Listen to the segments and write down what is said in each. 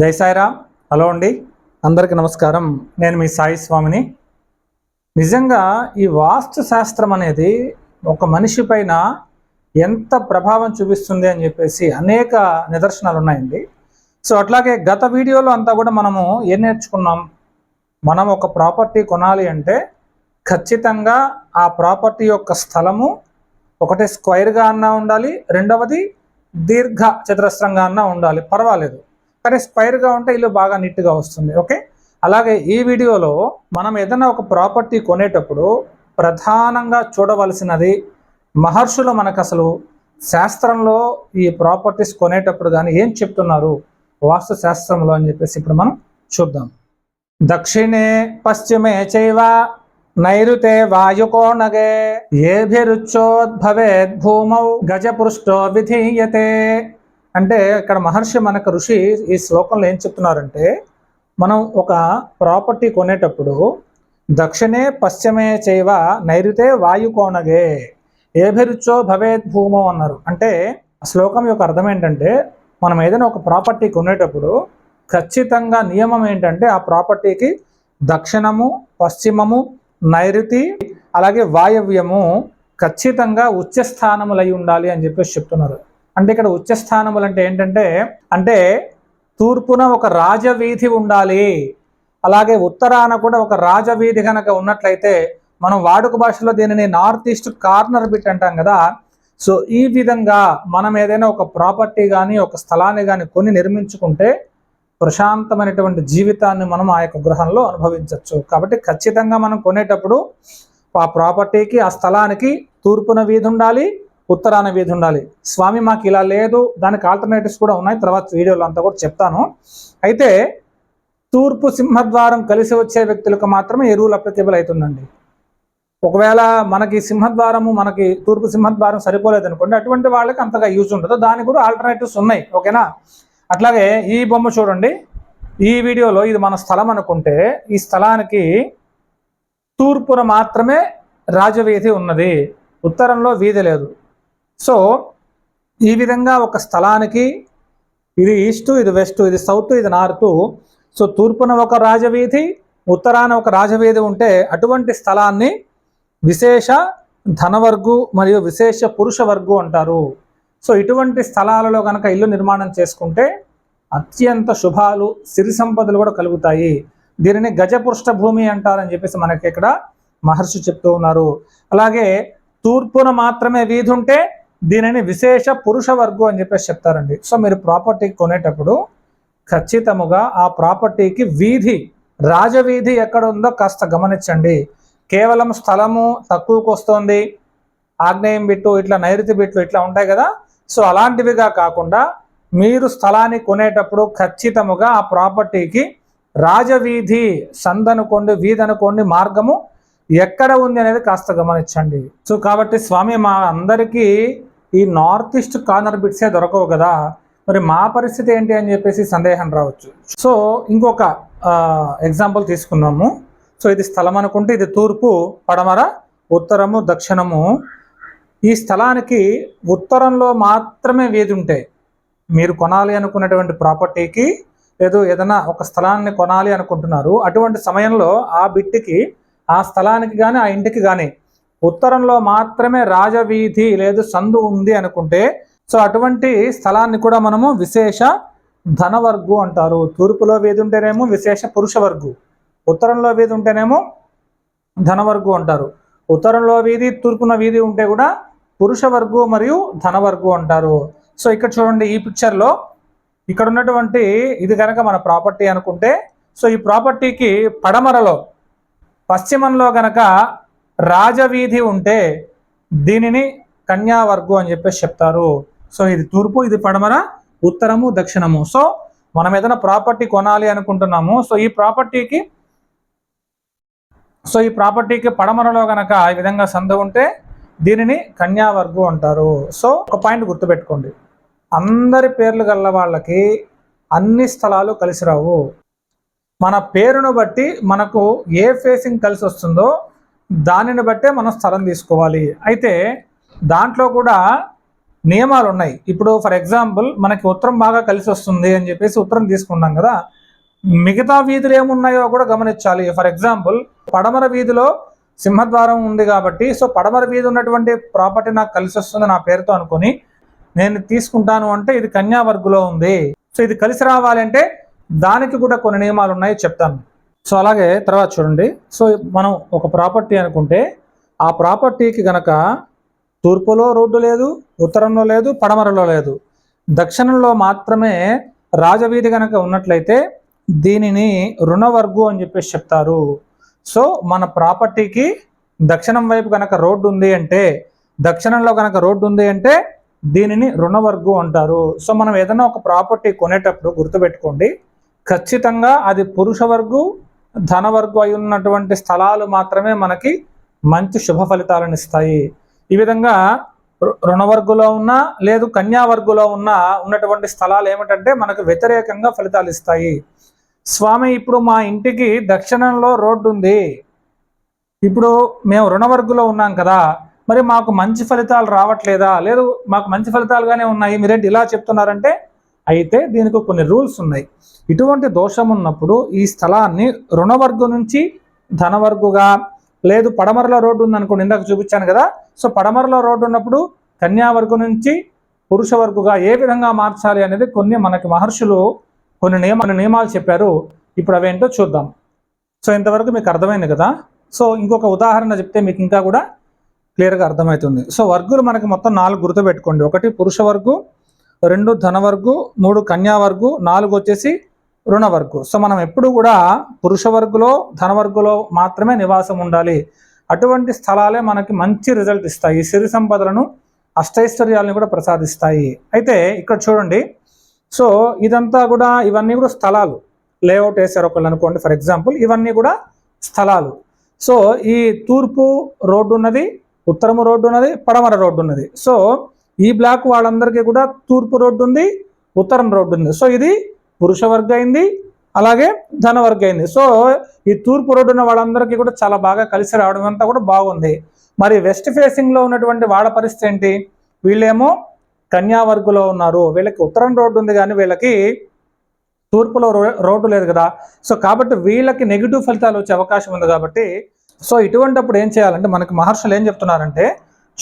జై సాయిరామ్. హలో అండి. అందరికీ నమస్కారం. నేను మీ సాయి స్వామిని. నిజంగా ఈ వాస్తు శాస్త్రం అనేది ఒక మనిషి పైన ఎంత ప్రభావం చూపిస్తుంది అని చెప్పేసి అనేక నిదర్శనాలు ఉన్నాయండి. సో అట్లాగే గత వీడియోలో అంతా కూడా మనము ఏం నేర్చుకున్నాం? మనం ఒక ప్రాపర్టీ కొనాలి అంటే ఖచ్చితంగా ఆ ప్రాపర్టీ యొక్క స్థలము ఒకటి స్క్వైర్గా అన్నా ఉండాలి. రెండవది దీర్ఘ చతురస్రంగా అన్నా ఉండాలి. పర్వాలేదు. కానీ స్క్వైర్గా ఉంటే ఇల్లు బాగా నీట్గా వస్తుంది. ఓకే? అలాగే ఈ వీడియోలో మనం ఏదైనా ఒక ప్రాపర్టీ కొనేటప్పుడు ప్రధానంగా చూడవలసినది మహర్షులు మనకు అసలు శాస్త్రంలో ఈ ప్రాపర్టీస్ కొనేటప్పుడు కానీ ఏం చెప్తున్నారు? వాస్తు శాస్త్రంలో అని చెప్పేసి ఇప్పుడు మనం చూద్దాం. దక్షిణే పశ్చిమే చైవ నైరుతే వాయుకోణగే ఏభిరుచ్చోద్భవేద్ భూమౌ గజపృష్టో విధీయతే. అంటే ఇక్కడ మహర్షి మనకు ఋషి ఈ శ్లోకంలో ఏం చెప్తున్నారంటే మనం ఒక ప్రాపర్టీ కొనేటప్పుడు దక్షిణే పశ్చిమే చేవ నైరుతే వాయుకోణగే ఏభిరుచో భవేద్ భూమో అన్నారు. అంటే ఆ శ్లోకం యొక్క అర్థం ఏంటంటే మనం ఏదైనా ఒక ప్రాపర్టీ కొనేటప్పుడు ఖచ్చితంగా నియమం ఏంటంటే ఆ ప్రాపర్టీకి దక్షిణము పశ్చిమము నైరుతి అలాగే వాయవ్యము ఖచ్చితంగా ఉచ్చ స్థానములై ఉండాలి అని చెప్పేసి చెప్తున్నారు. అంటే ఇక్కడ ఉచ్చ స్థానములు అంటే ఏంటంటే అంటే తూర్పున ఒక రాజవీధి ఉండాలి అలాగే ఉత్తరాన కూడా ఒక రాజవీధి కనుక ఉన్నట్లయితే మనం వాడుక భాషలో దీనిని నార్త్ ఈస్ట్ కార్నర్ బిట్ అంటాం కదా. సో ఈ విధంగా మనం ఏదైనా ఒక ప్రాపర్టీ కానీ ఒక స్థలాన్ని కానీ కొని నిర్మించుకుంటే ప్రశాంతమైనటువంటి జీవితాన్ని మనం ఆ యొక్క గృహంలో అనుభవించవచ్చు కాబట్టి ఖచ్చితంగా మనం కొనేటప్పుడు ఆ ప్రాపర్టీకి ఆ స్థలానికి తూర్పున వీధి ఉండాలి ఉత్తరాన వీధి ఉండాలి. స్వామి మాకు ఇలా లేదు దానికి ఆల్టర్నేటివ్స్ కూడా ఉన్నాయి. తర్వాత వీడియోలో అంతా కూడా చెప్తాను. అయితే తూర్పు సింహద్వారం కలిసి వచ్చే వ్యక్తులకు మాత్రమే ఈ రూల్ అప్లికేబుల్ అవుతుందండి? ఒకవేళ మనకి సింహద్వారము మనకి తూర్పు సింహద్వారం సరిపోలేదు అనుకోండి అటువంటి వాళ్ళకి అంతగా యూజ్ ఉండదు. దానికి కూడా ఆల్టర్నేటివ్స్ ఉన్నాయి. ఓకేనా అట్లాగే ఈ బొమ్మ చూడండి. ఈ వీడియోలో ఇది మన స్థలం అనుకుంటే ఈ స్థలానికి తూర్పున మాత్రమే రాజవీధి ఉన్నది. ఉత్తరంలో వీధి లేదు. సో ఈ విధంగా ఒక స్థలానికి ఇది ఈస్టు ఇది వెస్ట్ ఇది సౌత్ ఇది నార్త్. సో తూర్పున ఒక రాజవీధి ఉత్తరాన ఒక రాజవీధి ఉంటే అటువంటి స్థలాన్ని విశేష ధనవర్గు మరియు విశేష పురుష వర్గు అంటారు. సో ఇటువంటి స్థలాలలో కనుక ఇల్లు నిర్మాణం చేసుకుంటే అత్యంత శుభాలు సిరి సంపదలు కూడా కలుగుతాయి. దీనిని గజపృష్ఠ భూమి అంటారని చెప్పేసి మనకి ఇక్కడ మహర్షి చెప్తూ ఉన్నారు. అలాగే తూర్పున మాత్రమే వీధి ఉంటే దీనిని విశేష పురుష వర్గం అని చెప్పేసి చెప్తారండి. సో మీరు ప్రాపర్టీ కొనేటప్పుడు ఖచ్చితముగా ఆ ప్రాపర్టీకి వీధి రాజవీధి ఎక్కడ ఉందో కాస్త గమనించండి. కేవలం స్థలము తక్కువకు వస్తుంది ఆగ్నేయం బిట్టు ఇట్లా నైరుతి బిట్లు ఇట్లా ఉంటాయి కదా. సో అలాంటివిగా కాకుండా మీరు స్థలాన్ని కొనేటప్పుడు ఖచ్చితముగా ఆ ప్రాపర్టీకి రాజవీధి సందనుకోండి వీధి అనుకోండి మార్గము ఎక్కడ ఉంది అనేది కాస్త గమనించండి. సో కాబట్టి స్వామి మా అందరికీ ఈ నార్త్ ఈస్ట్ కార్నర్ బిట్సే దొరకవు కదా. మరి మా పరిస్థితి ఏంటి అని చెప్పేసి సందేహం రావచ్చు. సో ఇంకొక ఎగ్జాంపుల్ తీసుకున్నాము. సో ఇది స్థలం అనుకుంటే ఇది తూర్పు పడమర ఉత్తరము దక్షిణము. ఈ స్థలానికి ఉత్తరంలో మాత్రమే వీధి ఉంటే మీరు కొనాలి అనుకున్నటువంటి ప్రాపర్టీకి లేదు ఏదైనా ఒక స్థలాన్ని కొనాలి అనుకుంటున్నారు. అటువంటి సమయంలో ఆ బిట్టికి ఆ స్థలానికి కానీ ఆ ఇంటికి కానీ ఉత్తరంలో మాత్రమే రాజవీధి లేదు సందు ఉంది అనుకుంటే సో అటువంటి స్థలాన్ని కూడా మనము విశేష ధనవర్గు అంటారు. తూర్పులో వీధి ఉంటేనేమో విశేష పురుష వర్గు ఉత్తరంలో వీధి ఉంటేనేమో ధనవర్గు అంటారు. ఉత్తరంలో వీధి తూర్పున వీధి ఉంటే కూడా పురుష వర్గు మరియు ధనవర్గు అంటారు. సో ఇక్కడ చూడండి ఈ పిక్చర్లో ఇక్కడ ఉన్నటువంటి ఇది కనుక మన ప్రాపర్టీ అనుకుంటే సో ఈ ప్రాపర్టీకి పడమరలో పశ్చిమంలో గనక రాజవీధి ఉంటే దీనిని కన్యావర్గం అని చెప్పేసి చెప్తారు. సో ఇది తూర్పు ఇది పడమర ఉత్తరము దక్షిణము. సో మనం ఏదైనా ప్రాపర్టీ కొనాలి అనుకుంటున్నాము సో ఈ ప్రాపర్టీకి సో ఈ ప్రాపర్టీకి పడమరలో గనక ఈ విధంగా సందు ఉంటే దీనిని కన్యావర్గు అంటారు. సో ఒక పాయింట్ గుర్తుపెట్టుకోండి. అందరి పేర్లు గల్ల వాళ్ళకి అన్ని స్థలాలు కలిసి రావు. మన పేరును బట్టి మనకు ఏ ఫేసింగ్ కలిసి వస్తుందో దానిని బట్టే మనం స్థలం తీసుకోవాలి. అయితే దాంట్లో కూడా నియమాలు ఉన్నాయి. ఇప్పుడు ఫర్ ఎగ్జాంపుల్ మనకి ఉత్తరం బాగా కలిసి వస్తుంది అని చెప్పేసి ఉత్తరం తీసుకున్నాం కదా. మిగతా వీధులు ఏమున్నాయో కూడా గమనించాలి. ఫర్ ఎగ్జాంపుల్ పడమర వీధిలో సింహద్వారం ఉంది కాబట్టి సో పడమర వీధి ఉన్నటువంటి ప్రాపర్టీ నాకు కలిసి వస్తుంది నా పేరుతో అనుకొని నేను తీసుకుంటాను అంటే ఇది కన్యావర్గులో ఉంది. సో ఇది కలిసి రావాలంటే దానికి కూడా కొన్ని నియమాలు ఉన్నాయి చెప్తాను. సో అలాగే తర్వాత చూడండి. సో మనం ఒక ప్రాపర్టీ అనుకుంటే ఆ ప్రాపర్టీకి గనక తూర్పులో రోడ్డు లేదు ఉత్తరంలో లేదు పడమరలో లేదు. దక్షిణంలో మాత్రమే రాజవీధి గనక ఉన్నట్లయితే దీనిని రుణవర్గు అని చెప్పేసి చెప్తారు. సో మన ప్రాపర్టీకి దక్షిణం వైపు కనుక రోడ్డు ఉంది అంటే దక్షిణంలో కనుక రోడ్డు ఉంది అంటే దీనిని రుణవర్గు అంటారు. సో మనం ఏదైనా ఒక ప్రాపర్టీ కొనేటప్పుడు గుర్తుపెట్టుకోండి. ఖచ్చితంగా అది పురుష వర్గు ధనవర్గం అయి ఉన్నటువంటి స్థలాలు మాత్రమే మనకి మంచి శుభ ఫలితాలను ఇస్తాయి. ఈ విధంగా రు- రుణవర్గులో ఉన్న లేదు కన్యావర్గులో ఉన్న ఉన్నటువంటి స్థలాలు ఏమిటంటే మనకు వ్యతిరేకంగా ఫలితాలు ఇస్తాయి. స్వామి ఇప్పుడు మా ఇంటికి దక్షిణంలో రోడ్డు ఉంది. ఇప్పుడు మేము రుణవర్గులో ఉన్నాం కదా మరి మాకు మంచి ఫలితాలు రావట్లేదా? లేదు మాకు మంచి ఫలితాలుగానే ఉన్నాయి. మీరేంటి ఇలా చెప్తున్నారంటే అయితే దీనికి కొన్ని రూల్స్ ఉన్నాయి. ఇటువంటి దోషం ఉన్నప్పుడు ఈ స్థలాన్ని రుణవర్గు నుంచి ధనవర్గుగా లేదు పడమరలో రోడ్డు ఉంది అనుకోండి ఇందాక చూపించాను కదా. సో పడమరలో రోడ్డు ఉన్నప్పుడు కన్యావర్గు నుంచి పురుష వర్గుగా ఏ విధంగా మార్చాలి అనేది కొన్ని మనకి మహర్షులు కొన్ని నియమ నియమాలు చెప్పారు. ఇప్పుడు అవేంటో చూద్దాం. సో ఇంతవరకు మీకు అర్థమైంది కదా. సో ఇంకొక ఉదాహరణ చెప్తే మీకు ఇంకా కూడా క్లియర్గా అర్థమవుతుంది. సో వర్గులు మనకి మొత్తం నాలుగు గుర్తుపెట్టుకోండి. ఒకటి పురుష వర్గు రెండు ధనవర్గు మూడు కన్యా వర్గు నాలుగు వచ్చేసి రుణవర్గు సో మనం ఎప్పుడు కూడా పురుష వర్గులో ధనవర్గులో మాత్రమే నివాసం ఉండాలి. అటువంటి స్థలాలే మనకి మంచి రిజల్ట్ ఇస్తాయి. సిరి సంపదలను అష్టైశ్వర్యాలను కూడా ప్రసాదిస్తాయి. అయితే ఇక్కడ చూడండి. సో ఇదంతా కూడా ఇవన్నీ కూడా స్థలాలు. లేఅవుట్ వేసారు ఒకళ్ళు అనుకోండి ఫర్ ఎగ్జాంపుల్ ఇవన్నీ కూడా స్థలాలు. సో ఈ తూర్పు రోడ్డు ఉన్నది ఉత్తరము రోడ్డు ఉన్నది పడమర రోడ్డు ఉన్నది సో ఈ బ్లాక్ వాళ్ళందరికీ కూడా తూర్పు రోడ్డు ఉంది ఉత్తరం రోడ్డు ఉంది. సో ఇది పురుష వర్గ అయింది అలాగే ధనవర్గ అయింది. సో ఈ తూర్పు రోడ్డు ఉన్న వాళ్ళందరికీ కూడా చాలా బాగా కలిసి రావడం అంతా కూడా బాగుంది. మరి వెస్ట్ ఫేసింగ్లో ఉన్నటువంటి వాళ్ళ పరిస్థితి ఏంటి? వీళ్ళేమో కన్యావర్గులో ఉన్నారు. వీళ్ళకి ఉత్తరం రోడ్డు ఉంది కానీ వీళ్ళకి తూర్పులో రో- రోడ్డు లేదు కదా. సో కాబట్టి వీళ్ళకి నెగిటివ్ ఫలితాలు వచ్చే అవకాశం ఉంది కాబట్టి సో ఇటువంటిప్పుడు ఏం చేయాలంటే మనకి మహర్షులు ఏం చెప్తున్నారంటే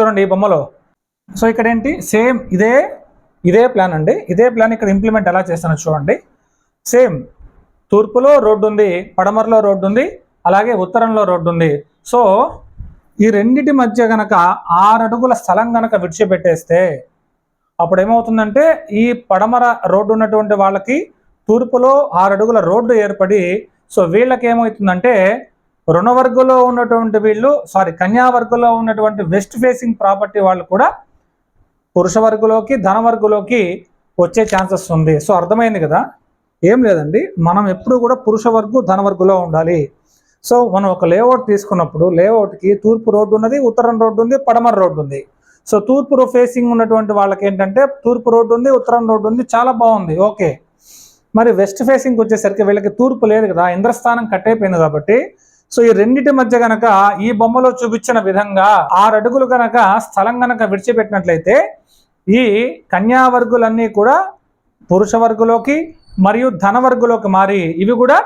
చూడండి ఈ బొమ్మలో. సో ఇక్కడ ఏంటి సేమ్ ఇదే ఇదే ప్లాన్ అండి. ఇదే ప్లాన్ ఇక్కడ ఇంప్లిమెంట్ ఎలా చేస్తానో చూడండి. సేమ్ తూర్పులో రోడ్డు ఉంది పడమరలో రోడ్డు ఉంది అలాగే ఉత్తరంలో రోడ్డు ఉంది. సో ఈ రెండిటి మధ్య గనక ఆరు అడుగుల స్థలం గనక విడిచిపెట్టేస్తే అప్పుడు ఏమవుతుందంటే ఈ పడమర రోడ్డు ఉన్నటువంటి వాళ్ళకి తూర్పులో ఆరు అడుగుల రోడ్డు ఏర్పడి సో వీళ్ళకి ఏమవుతుందంటే రుణవర్గంలో ఉన్నటువంటి వీళ్ళు సారీ కన్యావర్గంలో ఉన్నటువంటి వెస్ట్ ఫేసింగ్ ప్రాపర్టీ వాళ్ళు కూడా పురుష వర్గులోకి ధనవర్గులోకి వచ్చే ఛాన్సెస్ ఉంది. సో అర్థమైంది కదా? ఏం లేదండి. మనం ఎప్పుడు కూడా పురుష వర్గు ధనవర్గులో ఉండాలి. సో మనం ఒక లేఅవుట్ తీసుకున్నప్పుడు లేఅవుట్కి తూర్పు రోడ్డు ఉన్నది ఉత్తరం రోడ్డు ఉంది పడమర రోడ్డు ఉంది. సో తూర్పు ఫేసింగ్ ఉన్నటువంటి వాళ్ళకి ఏంటంటే తూర్పు రోడ్డు ఉంది ఉత్తరం రోడ్డు ఉంది చాలా బాగుంది. ఓకే. మరి వెస్ట్ ఫేసింగ్కి వచ్చేసరికి వీళ్ళకి తూర్పు లేదు కదా. ఇంద్రస్థానం కట్టయిపోయింది కాబట్టి సో ఈ రెండిటి మధ్య గనక ఈ బొమ్మలో చూపించిన విధంగా ఆరు అడుగులు గనక స్థలం గనక విడిచిపెట్టినట్లయితే ఈ కన్యావర్గులన్నీ కూడా పురుష వర్గులోకి మరియు ధనవర్గులోకి మారి ఇవి కూడా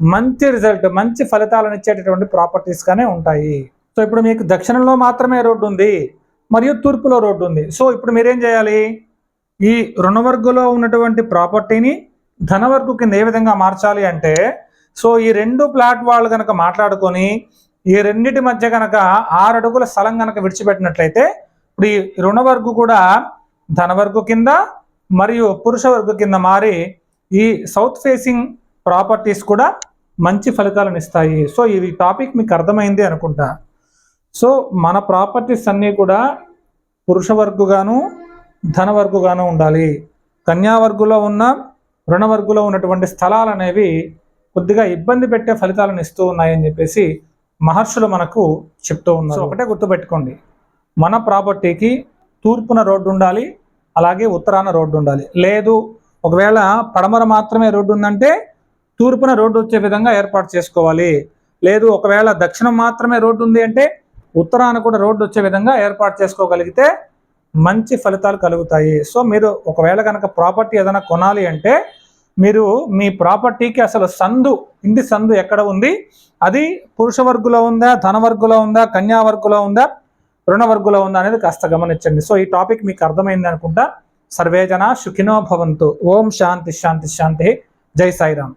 మంచి రిజల్ట్ మంచి ఫలితాలను ఇచ్చేటటువంటి ప్రాపర్టీస్గానే ఉంటాయి. సో ఇప్పుడు మీకు దక్షిణంలో మాత్రమే రోడ్డు ఉంది మరియు తూర్పులో రోడ్డు ఉంది. సో ఇప్పుడు మీరేం చేయాలి? ఈ రుణవర్గులో ఉన్నటువంటి ప్రాపర్టీని ధనవర్గు కింద ఏ విధంగా మార్చాలి అంటే సో ఈ రెండు ప్లాట్ వాళ్ళు కనుక మాట్లాడుకొని ఈ రెండిటి మధ్య కనుక ఆరు అడుగుల స్థలం కనుక విడిచిపెట్టినట్లయితే ఇప్పుడు ఈ రుణవర్గు కూడా ధనవర్గు కింద మరియు పురుష వర్గు కింద మారి ఈ సౌత్ ఫేసింగ్ ప్రాపర్టీస్ కూడా మంచి ఫలితాలను ఇస్తాయి. సో ఈ టాపిక్ మీకు అర్థమైంది అనుకుంటా. సో మన ప్రాపర్టీస్ అన్నీ కూడా పురుష వర్గుగాను ధనవర్గుగాను ఉండాలి. కన్యావర్గులో ఉన్న రుణవర్గులో ఉన్నటువంటి స్థలాలు అనేవి కొద్దిగా ఇబ్బంది పెట్టే ఫలితాలను ఇస్తూ ఉన్నాయని చెప్పేసి మహర్షులు మనకు చెప్తూ ఉన్నారు. సో ఒకటే గుర్తుపెట్టుకోండి. మన ప్రాపర్టీకి తూర్పున రోడ్డు ఉండాలి అలాగే ఉత్తరాన రోడ్డు ఉండాలి. లేదు ఒకవేళ పడమర మాత్రమే రోడ్డు ఉందంటే తూర్పున రోడ్డు వచ్చే విధంగా ఏర్పాటు చేసుకోవాలి. లేదు ఒకవేళ దక్షిణం మాత్రమే రోడ్డు ఉంది అంటే ఉత్తరాన కూడా రోడ్డు వచ్చే విధంగా ఏర్పాటు చేసుకోగలిగితే మంచి ఫలితాలు కలుగుతాయి. సో మీరు ఒకవేళ కనుక ప్రాపర్టీ ఏదైనా కొనాలి అంటే మీరు మీ ప్రాపర్టీకి అసలు సందు ఇంటి సందు ఎక్కడ ఉంది? అది పురుష వర్గులో ఉందా ధనవర్గులో ఉందా కన్యా వర్గులో ఉందా రుణవర్గులో ఉందా అనేది కాస్త గమనించండి. సో ఈ టాపిక్ మీకు అర్థమైంది అనుకుంటా. సర్వేజన సుఖినో భవంతు. ఓం శాంతి శాంతి శాంతి. జై సాయిరామ్.